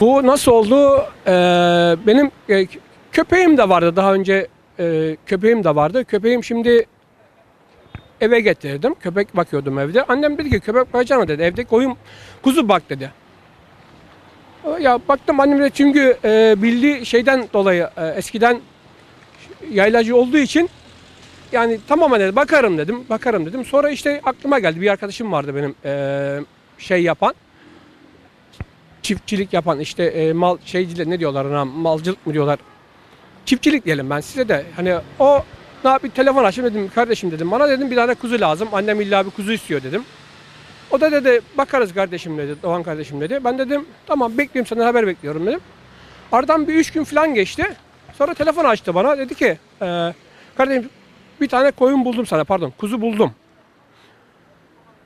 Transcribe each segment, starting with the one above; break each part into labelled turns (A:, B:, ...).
A: Bu nasıl oldu? Ee, benim e, köpeğim de vardı daha önce e, köpeğim de vardı. Köpeğim şimdi eve getirdim. Köpek bakıyordum evde. Annem dedi ki köpek bakacağım dedi. Evde koyun kuzu bak dedi. Ya baktım annem de çünkü e, bildiği şeyden dolayı e, eskiden yaylacı olduğu için yani tamam dedi bakarım dedim. Bakarım dedim. Sonra işte aklıma geldi. Bir arkadaşım vardı benim e, şey yapan çiftçilik yapan işte e, mal şeyciler ne diyorlar ona malcılık mı diyorlar. Çiftçilik diyelim ben size de hani o ne yap bir telefon açtım dedim kardeşim dedim bana dedim bir tane kuzu lazım annem illa bir kuzu istiyor dedim. O da dedi bakarız kardeşim dedi Doğan kardeşim dedi. Ben dedim tamam bekliyorum senden haber bekliyorum dedim. Aradan bir üç gün falan geçti. Sonra telefon açtı bana dedi ki e, kardeşim bir tane koyun buldum sana pardon kuzu buldum.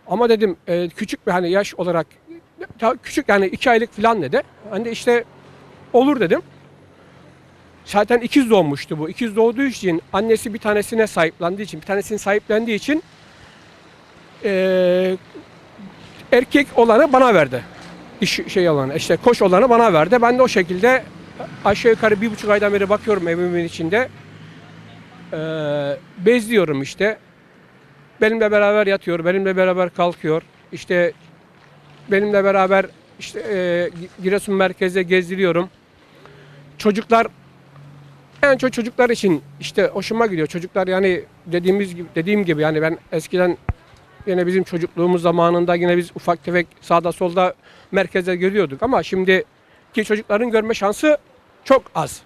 A: Ama dedim e, küçük bir hani yaş olarak küçük yani iki aylık falan dedi. Hani de işte olur dedim. Zaten ikiz doğmuştu bu. İkiz doğduğu için annesi bir tanesine sahiplendiği için, bir tanesini sahiplendiği için eee, erkek olanı bana verdi. İş şey olanı, işte koş olanı bana verdi. Ben de o şekilde aşağı yukarı bir buçuk aydan beri bakıyorum evimin içinde. Eee bezliyorum işte. Benimle beraber yatıyor, benimle beraber kalkıyor. İşte benimle beraber işte e, Giresun merkezde gezdiriyorum. Çocuklar en çok çocuklar için işte hoşuma gidiyor. Çocuklar yani dediğimiz gibi dediğim gibi yani ben eskiden yine bizim çocukluğumuz zamanında yine biz ufak tefek sağda solda merkezde görüyorduk ama şimdi ki çocukların görme şansı çok az.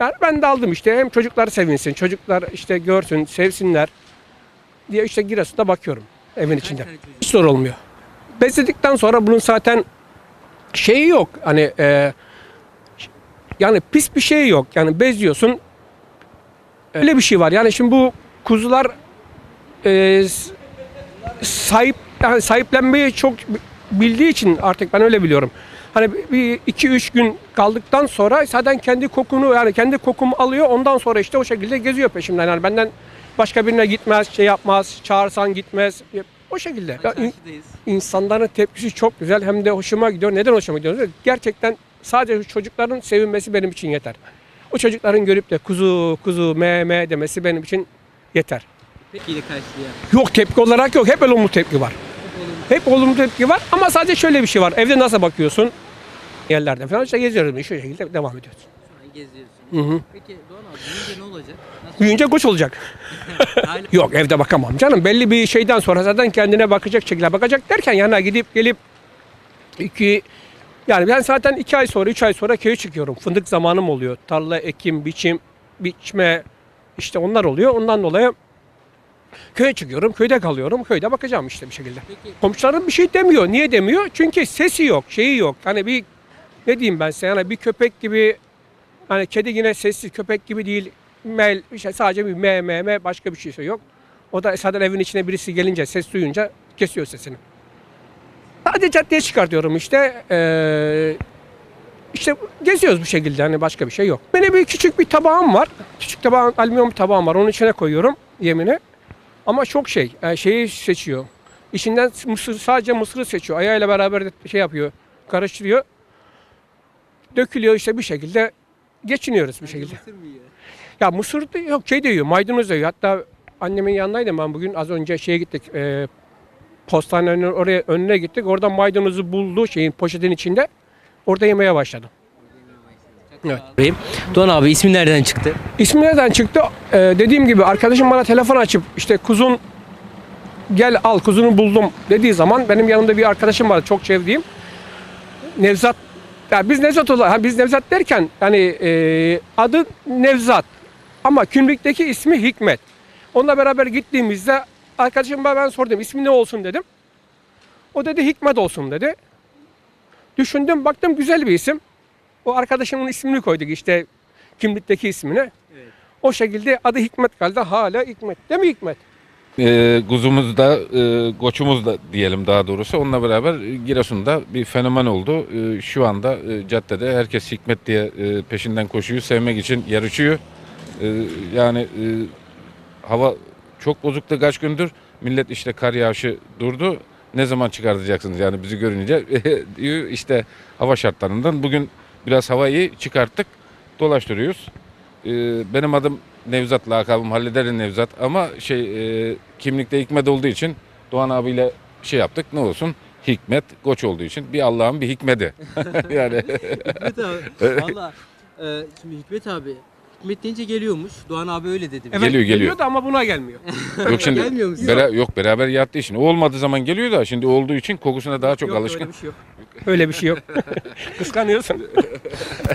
A: Yani ben de aldım işte hem çocuklar sevinsin, çocuklar işte görsün, sevsinler diye işte Giresun'da bakıyorum evin içinde. Hiç zor olmuyor. Besledikten sonra bunun zaten şeyi yok. Hani e, yani pis bir şey yok. Yani beziyorsun. Öyle bir şey var. Yani şimdi bu kuzular e, sahip yani sahiplenmeyi çok bildiği için artık ben öyle biliyorum. Hani bir iki üç gün kaldıktan sonra zaten kendi kokunu yani kendi kokumu alıyor. Ondan sonra işte o şekilde geziyor peşimden. Yani benden başka birine gitmez, şey yapmaz, çağırsan gitmez. O şekilde. Ya, in- insanların tepkisi çok güzel hem de hoşuma gidiyor. Neden hoşuma gidiyor? Gerçekten sadece çocukların sevinmesi benim için yeter. O çocukların görüp de kuzu kuzu me me demesi benim için yeter.
B: Peki ile karşılıyor.
A: Yok tepki olarak yok. Hep olumlu tepki var. Hep olumlu tepki var ama sadece şöyle bir şey var. Evde nasıl bakıyorsun? Yerlerde falan işte geziyoruz. Şu şekilde devam ediyoruz.
B: Şu an geziyorsun.
A: Hı hı.
B: Peki Doğan abi büyüyünce ne olacak? Nasıl?
A: Büyüyünce kuş olacak. Yok evde bakamam canım. Belli bir şeyden sonra zaten kendine bakacak şekilde bakacak derken yana gidip gelip iki yani ben zaten iki ay sonra üç ay sonra köye çıkıyorum. Fındık zamanım oluyor. Tarla, ekim, biçim, biçme işte onlar oluyor. Ondan dolayı köye çıkıyorum. Köyde kalıyorum. Köyde bakacağım işte bir şekilde.
B: Peki
A: Komşularım bir şey demiyor. Niye demiyor? Çünkü sesi yok, şeyi yok. Hani bir ne diyeyim ben size? Yani bir köpek gibi hani kedi yine sessiz köpek gibi değil. Mel işte sadece bir me me me başka bir şey yok. O da zaten evin içine birisi gelince ses duyunca kesiyor sesini. Sadece caddeye çıkartıyorum işte. Ee, işte geziyoruz bu şekilde hani başka bir şey yok. Benim bir küçük bir tabağım var. Küçük tabağım, alüminyum tabağım var. Onun içine koyuyorum yemini. Ama çok şey, e, şeyi seçiyor. İçinden mısır, sadece mısırı seçiyor. Ayağıyla beraber şey yapıyor, karıştırıyor. Dökülüyor işte bir şekilde geçiniyoruz bir şekilde.
B: mısır mı yiyor?
A: Ya mısır da yok şey de yiyor, maydanoz da yiyor. Hatta annemin yanındaydım ben bugün az önce şeye gittik. E, postanenin oraya önüne gittik. Oradan maydanozu buldu şeyin poşetin içinde. Orada yemeye başladım. Evet.
B: Abi. Doğan abi ismi nereden çıktı?
A: İsmi nereden çıktı? Ee, dediğim gibi arkadaşım bana telefon açıp işte kuzun gel al kuzunu buldum dediği zaman benim yanımda bir arkadaşım var çok sevdiğim. Nevzat. Ya biz Nevzat olarak ha biz Nevzat derken yani e, adı Nevzat ama kimlikteki ismi Hikmet. Onunla beraber gittiğimizde arkadaşıma ben sordum ismi ne olsun dedim. O dedi Hikmet olsun dedi. Düşündüm baktım güzel bir isim. O arkadaşımın ismini koyduk işte kimlikteki ismini.
B: Evet.
A: O şekilde adı Hikmet kaldı. Hala Hikmet. Değil mi Hikmet?
C: E, kuzumuz da, e, koçumuz da diyelim daha doğrusu. Onunla beraber e, Giresun'da bir fenomen oldu. E, şu anda e, caddede herkes Hikmet diye e, peşinden koşuyor. Sevmek için yarışıyor. E, yani e, hava çok bozuktu kaç gündür. Millet işte kar yağışı durdu. Ne zaman çıkartacaksınız yani bizi görünce diyor işte hava şartlarından. Bugün biraz havayı çıkarttık. Dolaştırıyoruz. Ee, benim adım Nevzat lakabım Hallederin Nevzat ama şey e, kimlikte Hikmet olduğu için Doğan abiyle şey yaptık ne olsun Hikmet Koç olduğu için bir Allah'ın bir hikmeti. yani
B: Hikmet abi. Valla e, şimdi Hikmet abi. Hikmet deyince geliyormuş. Doğan abi öyle dedi.
A: Evet,
C: Geliyor, geliyor.
A: da ama buna gelmiyor.
C: yok şimdi
B: Gelmiyor musun?
C: bera- yok beraber yattığı için o olmadığı zaman geliyor da şimdi olduğu için kokusuna daha çok
A: Yok,
C: alışkın.
A: Öyle bir şey yok. Öyle bir şey yok. Kıskanıyorsun.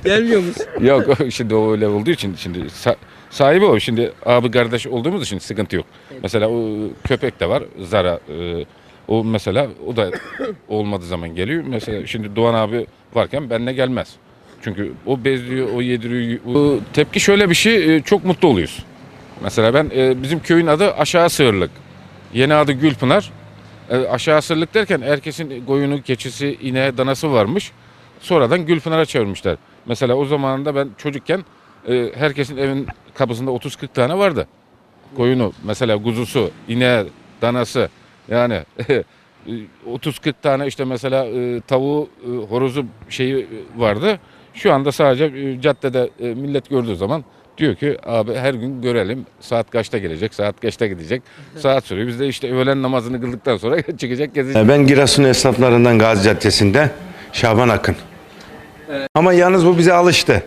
B: Gelmiyormuş.
C: Yok şimdi o öyle olduğu için şimdi sa- sahibi o. Şimdi abi kardeş olduğumuz için sıkıntı yok. Mesela o köpek de var Zara. e, o mesela o da olmadığı zaman geliyor. Mesela şimdi Doğan abi varken benimle gelmez. Çünkü o bezliyor, o yediriyor. O tepki şöyle bir şey, e, çok mutlu oluyoruz. Mesela ben, e, bizim köyün adı Aşağı Sığırlık. Yeni adı Gülpınar. E, Aşağı Sığırlık derken herkesin koyunu, keçisi, ineği, danası varmış. Sonradan Gülpınar'a çevirmişler. Mesela o zamanında ben çocukken e, herkesin evin kapısında 30-40 tane vardı. Koyunu, mesela kuzusu, ineği, danası yani 30-40 tane işte mesela e, tavuğu, e, horozu şeyi e, vardı. Şu anda sadece e, caddede e, millet gördüğü zaman diyor ki abi her gün görelim saat kaçta gelecek, saat kaçta gidecek, saat sürüyor. Biz de işte öğlen namazını kıldıktan sonra çıkacak gezecek.
D: Ben Giresun esnaflarından Gazi Caddesi'nde Şaban Akın. Ama yalnız bu bize alıştı.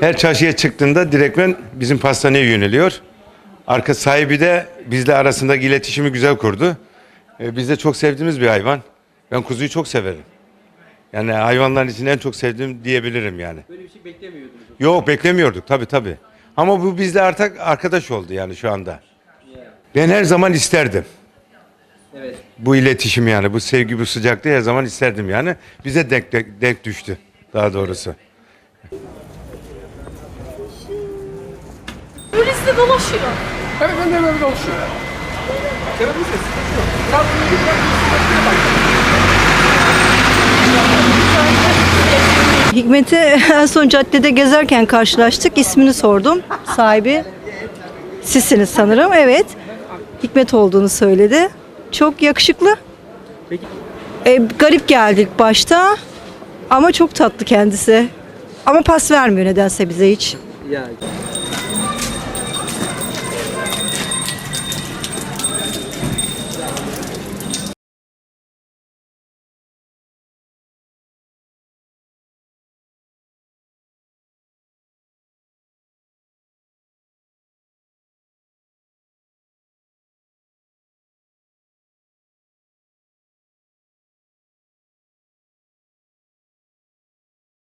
D: Her çarşıya çıktığında direktmen bizim pastaneye yöneliyor. Arka sahibi de bizle arasındaki iletişimi güzel kurdu. Ee, biz de çok sevdiğimiz bir hayvan. Ben kuzuyu çok severim. Yani hayvanların içinde en çok sevdiğim diyebilirim yani.
B: Böyle bir şey beklemiyordunuz.
D: Yok beklemiyorduk tabii tabii. Ama bu bizle artık arkadaş oldu yani şu anda. Ben her zaman isterdim.
B: Evet.
D: Bu iletişim yani bu sevgi bu sıcaklığı her zaman isterdim yani. Bize denk, denk, denk düştü daha doğrusu.
E: De dolaşıyor.
A: Evet ben de böyle ses.
F: Hikmet'i en son caddede gezerken karşılaştık. İsmini sordum. Sahibi sizsiniz sanırım. Evet. Hikmet olduğunu söyledi. Çok yakışıklı.
B: Peki.
F: E, garip geldik başta. Ama çok tatlı kendisi. Ama pas vermiyor nedense bize hiç.
B: Ya